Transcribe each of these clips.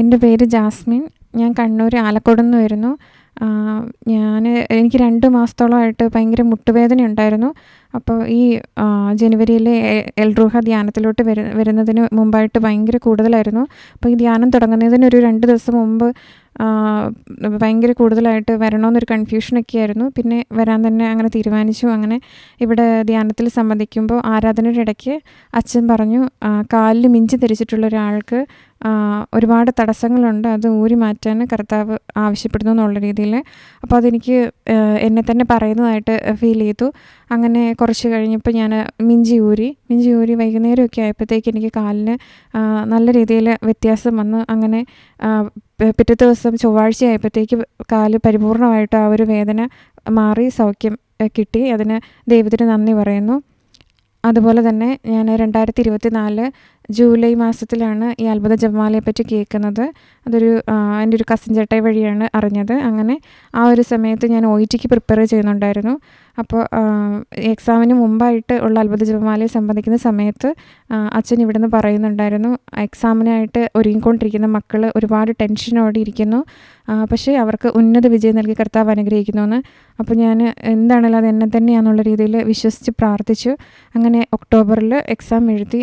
എന്റെ പേര് ജാസ്മിൻ. ഞാൻ കണ്ണൂർ ആലക്കോട് നിന്ന് വരുന്നു. ഞാൻ എനിക്ക് രണ്ട് മാസത്തോളമായിട്ട് ഭയങ്കര മുട്ടുവേദന ഉണ്ടായിരുന്നു. അപ്പോൾ ഈ ജനുവരിയിലെ എൽറൂഹ ധ്യാനത്തിലോട്ട് വരു വരുന്നതിന് മുമ്പായിട്ട് ഭയങ്കര കൂടുതലായിരുന്നു. അപ്പോൾ ഈ ധ്യാനം തുടങ്ങുന്നതിന് ഒരു രണ്ട് ദിവസം മുമ്പ് ഭയങ്കര കൂടുതലായിട്ട് വരണമെന്നൊരു കൺഫ്യൂഷനൊക്കെ ആയിരുന്നു. പിന്നെ വരാൻ തന്നെ അങ്ങനെ തീരുമാനിച്ചു. അങ്ങനെ ഇവിടെ ധ്യാനത്തിൽ സംബന്ധിക്കുമ്പോൾ ആരാധനയുടെ ഇടയ്ക്ക് അച്ഛൻ പറഞ്ഞു കാലിൽ മിഞ്ചി ധരിച്ചിട്ടുള്ള ഒരാൾക്ക് ഒരുപാട് തടസ്സങ്ങളുണ്ട്. അത് ഊരി മാറ്റാൻ കർത്താവ് ആവശ്യപ്പെടുന്നു എന്നുള്ള രീതിയിൽ. അപ്പോൾ അതെനിക്ക് എന്നെ തന്നെ പറയുന്നതായിട്ട് ഫീൽ ചെയ്തു. അങ്ങനെ കുറച്ച് കഴിഞ്ഞപ്പോൾ ഞാൻ മിഞ്ചി ഊരി മിഞ്ചി ഊരി വൈകുന്നേരമൊക്കെ ആയപ്പോഴത്തേക്ക് എനിക്ക് കാലിന് നല്ല രീതിയിൽ വ്യത്യാസം വന്ന്. അങ്ങനെ പിറ്റേ ദിവസം ചൊവ്വാഴ്ച ആയപ്പോഴത്തേക്ക് കാൽ പരിപൂർണമായിട്ട് ആ ഒരു വേദന മാറി സൗഖ്യം കിട്ടി. അതിന് ദൈവത്തിന് നന്ദി പറയുന്നു. അതുപോലെ തന്നെ ഞാൻ രണ്ടായിരത്തി ഇരുപത്തി നാല് ജൂലൈ മാസത്തിലാണ് ഈ അത്ഭുത ജപമാലയെ പറ്റി കേൾക്കുന്നത്. അതൊരു എന്റെ ഒരു കസിൻ ചേട്ടായി വഴിയാണ് അറിഞ്ഞത്. അങ്ങനെ ആ ഒരു സമയത്ത് ഞാൻ ഒ ടിക്ക് പ്രിപ്പയർ ചെയ്യുന്നുണ്ടായിരുന്നു. അപ്പോൾ എക്സാമിന് മുമ്പായിട്ട് ഉള്ള അത്ഭുത ജപമാലയെ സംബന്ധിക്കുന്ന സമയത്ത് അച്ഛൻ ഇവിടുന്ന് പറയുന്നുണ്ടായിരുന്നു എക്സാമിനായിട്ട് ഒരുങ്ങിക്കൊണ്ടിരിക്കുന്ന മക്കൾ ഒരുപാട് ടെൻഷനോടെ ഇരിക്കുന്നു. പക്ഷേ അവർക്ക് ഉന്നത വിജയം നൽകി കർത്താവ് അനുഗ്രഹിക്കുന്നു എന്ന് അപ്പോൾ ഞാൻ എന്താണല്ലോ അത് എന്നെ തന്നെയാണെന്നുള്ള രീതിയിൽ വിശ്വസിച്ച് പ്രാർത്ഥിച്ചു. അങ്ങനെ ഒക്ടോബറിൽ എക്സാം എഴുതി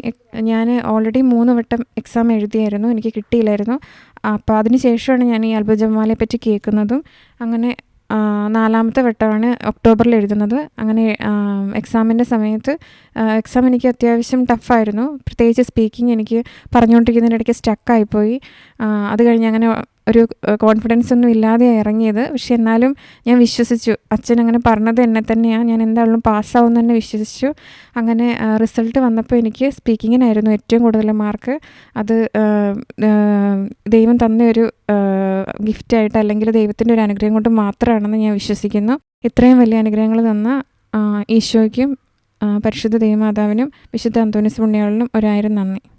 ഞാൻ ഓൾറെഡി മൂന്ന് വട്ടം എക്സാം എഴുതിയായിരുന്നു. എനിക്ക് കിട്ടിയില്ലായിരുന്നു. അപ്പോൾ അതിന് ശേഷമാണ് ഞാൻ ഈ അൽബജമാലയെ പറ്റി കേൾക്കുന്നതും. അങ്ങനെ നാലാമത്തെ വട്ടമാണ് ഒക്ടോബറിൽ എഴുതുന്നത്. അങ്ങനെ എക്സാമിന്റെ സമയത്ത് എക്സാം എനിക്ക് അത്യാവശ്യം ടഫായിരുന്നു പ്രത്യേകിച്ച് സ്പീക്കിംഗ് എനിക്ക് പറഞ്ഞുകൊണ്ടിരിക്കുന്നതിനിടയ്ക്ക് സ്റ്റക്കായിപ്പോയി അത് കഴിഞ്ഞ് അങ്ങനെ ഒരു കോൺഫിഡൻസ് ഒന്നും ഇല്ലാതെ ഇറങ്ങിയത്. പക്ഷെ എന്നാലും ഞാൻ വിശ്വസിച്ചു. അച്ഛൻ അങ്ങനെ പറഞ്ഞത് എന്നെ തന്നെയാണ് ഞാൻ എന്തായാലും പാസ്സാവും തന്നെ വിശ്വസിച്ചു. അങ്ങനെ റിസൾട്ട് വന്നപ്പോൾ എനിക്ക് സ്പീക്കിങ്ങിനായിരുന്നു ഏറ്റവും കൂടുതൽ മാർക്ക് അത് ദൈവം തന്ന ഒരു ഗിഫ്റ്റായിട്ട് അല്ലെങ്കിൽ ദൈവത്തിന്റെ ഒരു അനുഗ്രഹം കൊണ്ട് മാത്രമാണെന്ന് ഞാൻ വിശ്വസിക്കുന്നു. ഇത്രയും വലിയ അനുഗ്രഹങ്ങൾ തന്ന ഈശോയ്ക്കും പരിശുദ്ധ ദൈവമാതാവിനും വിശുദ്ധ അന്തോണിസ് പുണ്യാളിനും ഒരായിരം നന്ദി.